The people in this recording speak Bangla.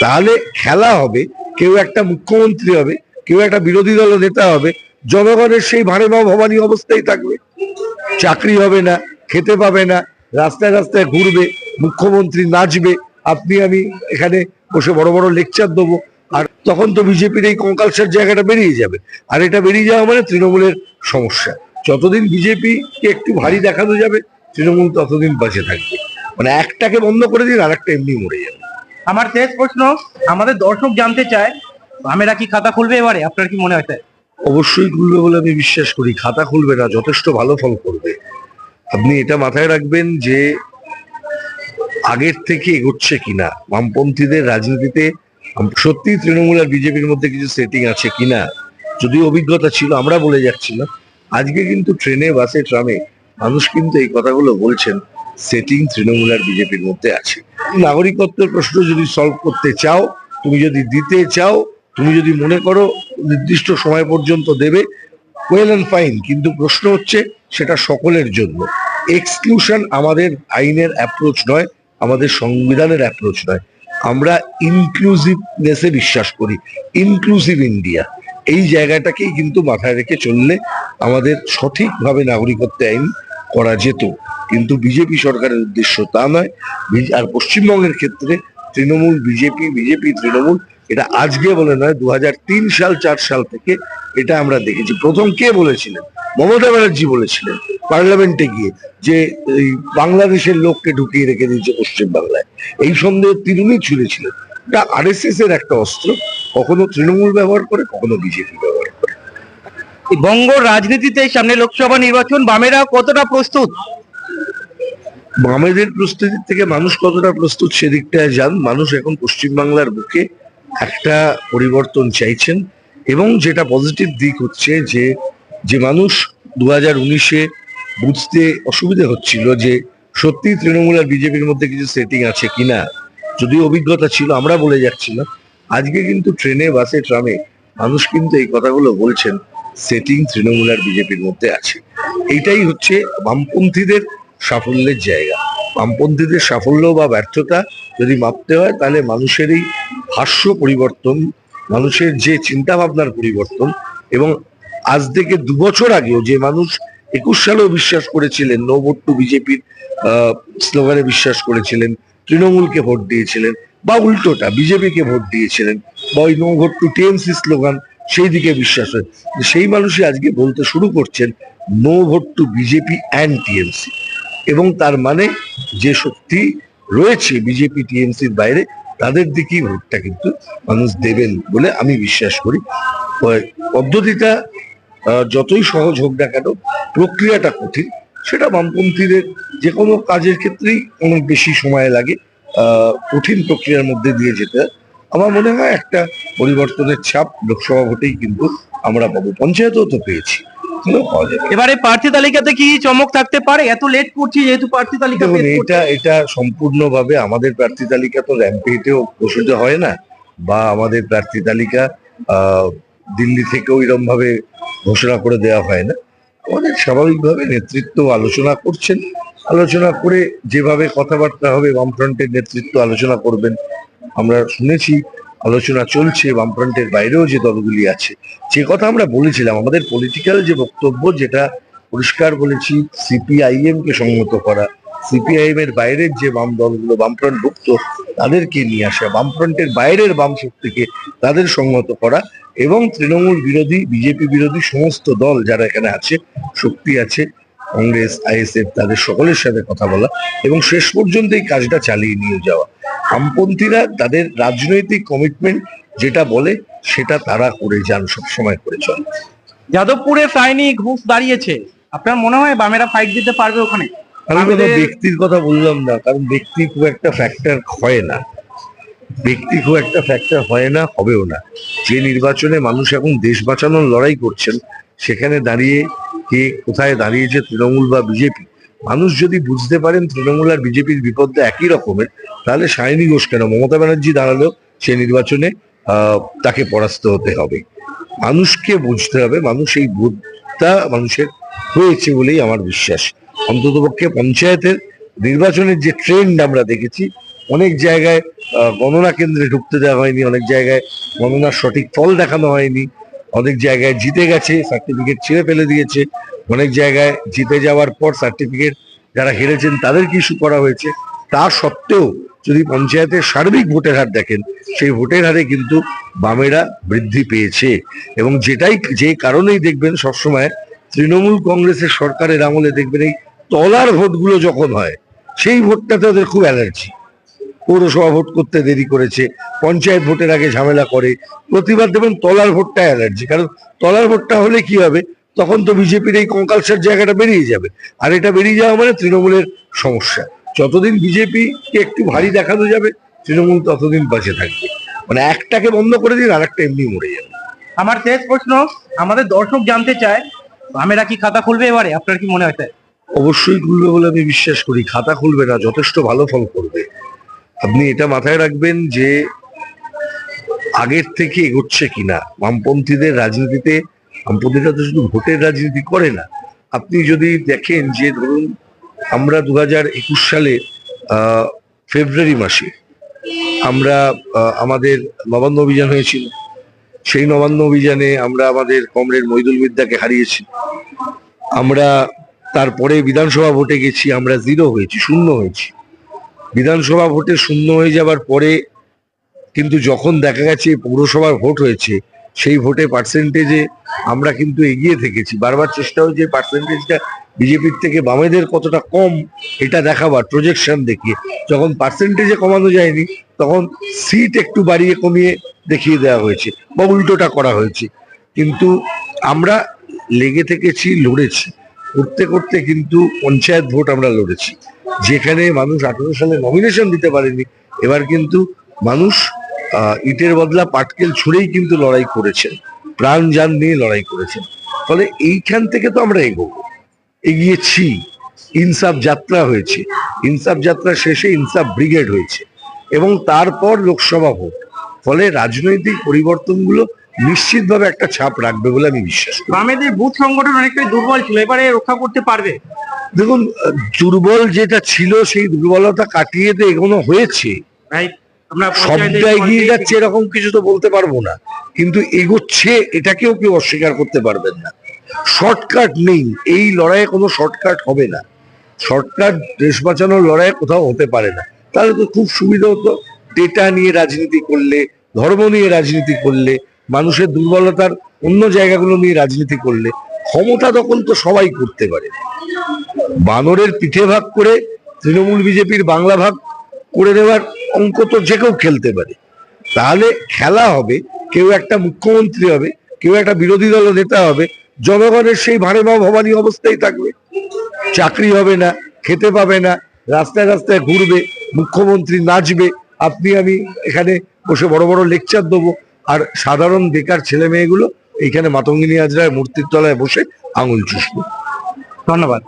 তাহলে খেলা হবে, কেউ একটা মুখ্যমন্ত্রী হবে, কেউ একটা বিরোধী দল নেতা হবে, জনগণের সেই ভাড়ে বা ভবানী অবস্থায় থাকবে। চাকরি হবে না, খেতে পাবে না, রাস্তায় রাস্তায় ঘুরবে, মুখ্যমন্ত্রী নাচবে, আপনি, আমি এখানে বসে বড় বড় লেকচার দেবো। আর তখন তো বিজেপির এই কঙ্কালসার জায়গাটা বেরিয়ে যাবে। আর এটা বেরিয়ে যাওয়া মানে তৃণমূলের সমস্যা। যতদিন বিজেপিকে একটু ভারী দেখানো যাবে, তৃণমূল ততদিন বাঁচে থাকবে। মানে একটাকে বন্ধ করে দিন আর একটা এমনি মরে যাবে। আমার শেষ প্রশ্ন, আমাদের দর্শক জানতে চায়, আমেরা কি খাতা খুলবে এবারে? আপনার কি মনে হয় স্যার? অবশ্যই খুলবে বলে আমি বিশ্বাস করি। খাতা খুলবে না, যথেষ্ট ভালো ফল করবে। আপনি এটা মাথায় রাখবেন যে আগের থেকে এগোচ্ছে কিনা। বামপন্থীদের রাজনীতিতে সত্যি তৃণমূল আর বিজেপির মধ্যে কিছু সেটিং আছে কিনা? যদিও অভিজ্ঞতা ছিল, আমরা বলে যাচ্ছি না আজকে কিন্তু ট্রেনে, বাসে, ট্রামে মানুষ কিন্তু এই কথাগুলো বলছেন। সেটিং তৃণমূল আর বিজেপির মধ্যে আছে। নাগরিকত্বের প্রশ্ন যদি সলভ করতে চাও, তুমি যদি দিতে চাও, তুমি যদি মনে করো নির্দিষ্ট সময় পর্যন্ত দেবে ওয়েল অ্যান্ড ফাইন কিন্তু প্রশ্ন হচ্ছে সেটা সকলের জন্য। এক্সক্লুশন আমাদের আইনের অ্যাপ্রোচ নয়, আমাদের সংবিধানের অ্যাপ্রোচ নয়। আমরা ইনক্লুসিভনেসে বিশ্বাস করি ইনক্লুসিভ ইন্ডিয়া এই জায়গাটাকেই কিন্তু মাথায় রেখে চললে আমাদের সঠিকভাবে নাগরিকত্ব আইন করা যেত। কিন্তু বিজেপি সরকারের উদ্দেশ্য তা নয়। আর পশ্চিমবঙ্গের ক্ষেত্রে তৃণমূল, বিজেপি বিজেপি, তৃণমূল, এটা আজকে বলে নয় দু সাল, চার সাল থেকে এটা আমরা দেখেছি। প্রথম কে বলেছিলেন? মমতা ব্যানার্জি বলেছিলেন পার্লামেন্টে গিয়ে যে এই বাংলাদেশের লোককে ঢুকিয়ে রেখে দিয়েছে পশ্চিমবাংলায়। এই সন্দেহ তিনিই ছুঁড়েছিলেন এটা আরএসএস এর একটা অস্ত্র। কখনো তৃণমূল ব্যবহার করে, কখনো বিজেপি ব্যবহার করে। বঙ্গ রাজনীতিতে সামনে লোকসভা নির্বাচন বামেরা কতটা প্রস্তুত? বামেদের প্রস্তুতির থেকে মানুষ কতটা প্রস্তুত সেদিকটায় যান, মানুষ এখন পশ্চিমবাংলার বুকে একটা পরিবর্তন চাইছেন এবং যেটা পজিটিভ দিক হচ্ছে যে যে মানুষ দু হাজার উনিশে বুঝতে অসুবিধে হচ্ছিল যে সত্যি তৃণমূল আর বিজেপির মধ্যে কিছু সেটিং আছে কিনা। যদিও অভিজ্ঞতা ছিল, আমরা বলে যাচ্ছি না আজকে কিন্তু ট্রেনে, বাসে, ট্রামে মানুষ কিন্তু এই কথাগুলো বলছেন সেটিং তৃণমূল আর বিজেপির মধ্যে আছে। এইটাই হচ্ছে বামপন্থীদের সাফল্যের জায়গা। বামপন্থীদের সাফল্য বা ব্যর্থতা যদি মাপতে হয়, তাহলে মানুষের এই ভাষ্য পরিবর্তন, মানুষের যে চিন্তা ভাবনার পরিবর্তন এবং আজ থেকে দু বছর আগেও যে মানুষ একুশ সালেও বিশ্বাস করেছিলেন নো টু বিজেপির স্লোগানে বিশ্বাস করেছিলেন, তৃণমূলকে ভোট দিয়েছিলেন বা উল্টোটা, বিজেপিকে ভোট দিয়েছিলেন, বা ওই no vote to TMC slogan সেই দিকে বিশ্বাস হয়। সেই মানুষই আজকে বলতে শুরু করছেন no vote to BJP and TMC এবং তার মানে যে শক্তি রয়েছে বিজেপি, টিএমসির বাইরে, তাদের দিকেই ভোটটা কিন্তু মানুষ দেবেন বলে আমি বিশ্বাস করি। পদ্ধতিটা যতই সহজ হোক না কেন, প্রক্রিয়াটা কঠিন। সেটা বামপন্থীদের যে কোনো কাজের ক্ষেত্রেই অনেক বেশি সময় লাগে কঠিন প্রক্রিয়ার মধ্যে দিয়ে যেতে। আমার মনে হয় একটা পরিবর্তনের ছাপ লোকসভা ভোটেই কিন্তু আমরা পাবো। পঞ্চায়েতও তো পেয়েছি। এবারে প্রার্থী তালিকাতে কি চমক থাকতে পারে? এত লেট করছি যেহেতু প্রার্থী তালিকা এটা এটা সম্পূর্ণভাবে আমাদের প্রার্থী তালিকা তো র্যাম্পেটেও ঘোষিত হয় না বা আমাদের প্রার্থী তালিকা দিল্লি থেকেও এরকম ভাবে ঘোষণা করে দেওয়া হয় না। আমাদের স্বাভাবিকভাবে নেতৃত্ব আলোচনা করছেন আলোচনা করে যেভাবে কথাবার্তা হবে বামফ্রন্টের নেতৃত্ব আলোচনা করবেন আমরা শুনেছি। আলোচনা চলছে, বামফ্রন্টের বাইরেও যে দলগুলি আছে। যে কথা আমরা বলেছিলাম, আমাদের পলিটিক্যাল যে বক্তব্য যেটা পরিষ্কার বলেছি সিপিআইএম কে সম্মত করা সিপিআইএম এর বাইরের যে বাম দলগুলো বামফ্রন্ট ভুক্ত তাদেরকে নিয়ে আসা, বামফ্রন্টের বাইরের বাম শক্তিকে তাদের সংহত করা এবং তৃণমূল বিরোধী বিজেপি বিরোধী সমস্ত দল যারা এখানে আছে, শক্তি আছে, কংগ্রেস আইএসএফ তাদের সকলের সাথে কথা বলা এবং শেষ পর্যন্ত এই কাজটা চালিয়ে নিয়ে যাওয়া। বামপন্থীরা তাদের রাজনৈতিক কমিটমেন্ট যেটা বলে সেটা তারা করে যান সবসময় করে চলে। যাদবপুরে সাইনি ঘোষ দাঁড়িয়েছে। আপনার মনে হয় বামেরা ফাইট দিতে পারবে ওখানে? আমি কোনো ব্যক্তির কথা বললাম না কারণ ব্যক্তি খুব একটা ফ্যাক্টর হয় না। ব্যক্তি খুব একটা ফ্যাক্টর হয় না হবেও না। যে নির্বাচনে মানুষ এখন দেশ বাঁচানোর লড়াই করছেন সেখানে দাঁড়িয়ে কে কোথায় দাঁড়িয়েছে তৃণমূল বা বিজেপি? মানুষ যদি বুঝতে পারেন তৃণমূল আর বিজেপির বিপদটা একই রকমের, তাহলে সায়নী ঘোষ কেন? মমতা ব্যানার্জি দাঁড়ালেও সে নির্বাচনে তাকে পরাস্ত হতে হবে। মানুষকে বুঝতে হবে, মানুষ এই বোধটা মানুষের হয়েছে বলেই আমার বিশ্বাস। অন্ততপক্ষে পঞ্চায়েতের নির্বাচনের যে ট্রেন্ড আমরা দেখেছি, অনেক জায়গায় গণনা কেন্দ্রে ঢুকতে দেওয়া হয়নি, অনেক জায়গায় গণনার সঠিক ফল দেখানো হয়নি। অনেক জায়গায় জিতে গেছে সার্টিফিকেট ছিঁড়ে ফেলে দিয়েছে। অনেক জায়গায় জিতে যাওয়ার পর সার্টিফিকেট যারা হেরেছেন তাদেরকে ইস্যু করা হয়েছে? তা সত্ত্বেও যদি পঞ্চায়েতের সার্বিক ভোটের হার দেখেন, সেই ভোটের হারে কিন্তু বামেরা বৃদ্ধি পেয়েছে। এবং যেটাই যে কারণেই দেখবেন সবসময় তৃণমূল কংগ্রেসের সরকারের আমলে দেখবেন এই তলার ভোটগুলো যখন হয়, সেই ভোটটাতে ওদের খুব অ্যালার্জি। পৌরসভা ভোট করতে দেরি করেছে পঞ্চায়েত ভোটের আগে ঝামেলা করে প্রতিবার দেবেন তলার ভোটটা অ্যালার্জি কারণ তলার ভোটটা হলে কি হবে? তখন তো বিজেপির এই কঙ্কালসার জায়গাটা বেরিয়ে যাবে আর এটা বেরিয়ে যাওয়া মানে তৃণমূলের সমস্যা যতদিন বিজেপিকে একটু ভারী দেখানো যাবে তৃণমূল ততদিন বাঁচে থাকবে মানে একটাকে বন্ধ করে দিন আর একটা এমনি মরে যাবে। আমার শেষ প্রশ্ন আমাদের দর্শক জানতে চায় আমেরা কি খাতা খুলবে এবারে? আপনার কি মনে হয়? অবশ্যই খুলবে বলে আমি বিশ্বাস করি খাতা খুলবে না যথেষ্ট ভালো ফল করবে। আপনি এটা মাথায় রাখবেন যে আগের থেকে এগোচ্ছে কিনা। বামপন্থীদের রাজনীতিতে, বামপন্থীরা তো শুধু ভোটের রাজনীতি করে না। আপনি যদি দেখেন যে ধরুন, আমরা দু হাজার একুশ সালে ফেব্রুয়ারি মাসে আমরা আমাদের নবান্ন অভিযান হয়েছিল। সেই নবান্ন অভিযানে আমরা আমাদের কমরেড মইদুল বিদ্যাকে হারিয়েছি। আমরা তারপরে বিধানসভা ভোটে গেছি, আমরা জিরো হয়েছি, শূন্য হয়েছি। বিধানসভা ভোটে শূন্য হয়ে যাবার পরে কিন্তু যখন দেখা গেছে পৌরসভার ভোট হয়েছে, সেই ভোটে পার্সেন্টেজে আমরা কিন্তু এগিয়ে থেকেছি। বারবার চেষ্টা হয়েছে পার্সেন্টেজটা বিজেপির থেকে বামেদের কতটা কম, এটা দেখাবার প্রজেকশন দেখিয়ে। যখন পার্সেন্টেজে কমানো যায়নি, তখন সিট একটু বাড়িয়ে কমিয়ে দেখিয়ে দেওয়া হয়েছে বা উল্টোটা করা হয়েছে। কিন্তু আমরা লেগে থেকেছি, লড়েছি। করতে করতে কিন্তু পঞ্চায়েত ভোট আমরা লড়েছি। যেখানে মানুষ আঠারো সালে নমিনেশন দিতে পারেনি, এবার কিন্তু মানুষ ইটের বদলা পাটকেল ছুঁড়েই কিন্তু লড়াই করেছেন প্রাণ যান নিয়ে লড়াই করেছেন ফলে এইখান থেকে তো আমরা এগোবো। এগিয়েছি। ইনসাফ যাত্রা হয়েছে। ইনসাফ যাত্রা শেষে ইনসাফ ব্রিগেড হয়েছে। এবং তারপর লোকসভা ভোট। ফলে রাজনৈতিক পরিবর্তনগুলো নিশ্চিতভাবে একটা ছাপ রাখবে বলে আমি বিশ্বাস করি। বামেদের বুথ সংগঠন অনেকটাই দুর্বল ছিল। এবারে রক্ষা করতে পারবে। দেখুন দুর্বল যেটা ছিল সেই দুর্বলতা কাটিয়ে তো এগোনো হয়েছে। সবটা এগিয়ে যাচ্ছে এরকম কিছু তো বলতে পারব না। কিন্তু এগোচ্ছে এটাকেও কেউ অস্বীকার করতে পারবেন না। শর্টকাট নেই এই লড়াইয়ে কোনো শর্টকাট হবে না। শর্টকাট দেশ বাঁচানোর লড়াই কোথাও হতে পারে না। তাহলে তো খুব সুবিধা হতো ডেটা নিয়ে রাজনীতি করলে ধর্ম নিয়ে রাজনীতি করলে মানুষের দুর্বলতার অন্য জায়গাগুলো নিয়ে রাজনীতি করলে। ক্ষমতা দখল তো সবাই করতে পারে। বানরের পিঠে ভাগ করে তৃণমূল বিজেপির বাংলা ভাগ করে দেওয়ার অঙ্ক তো যে কেউ খেলতে পারে। তাহলে খেলা হবে, কেউ একটা মুখ্যমন্ত্রী হবে, কেউ একটা বিরোধী দল নেতা হবে, জনগণের সেই ভাড়ে বা ভবানী অবস্থায় থাকবে। চাকরি হবে না, খেতে পাবে না, রাস্তায় রাস্তায় ঘুরবে, মুখ্যমন্ত্রী নাচবে, আপনি আমি এখানে বসে বড় বড় লেকচার দেবো, আর সাধারণ বেকার ছেলে মেয়েগুলো এইখানে মাতঙ্গিনী আজরায় মূর্তির তলায় বসে আঙুল চুষবে। ধন্যবাদ।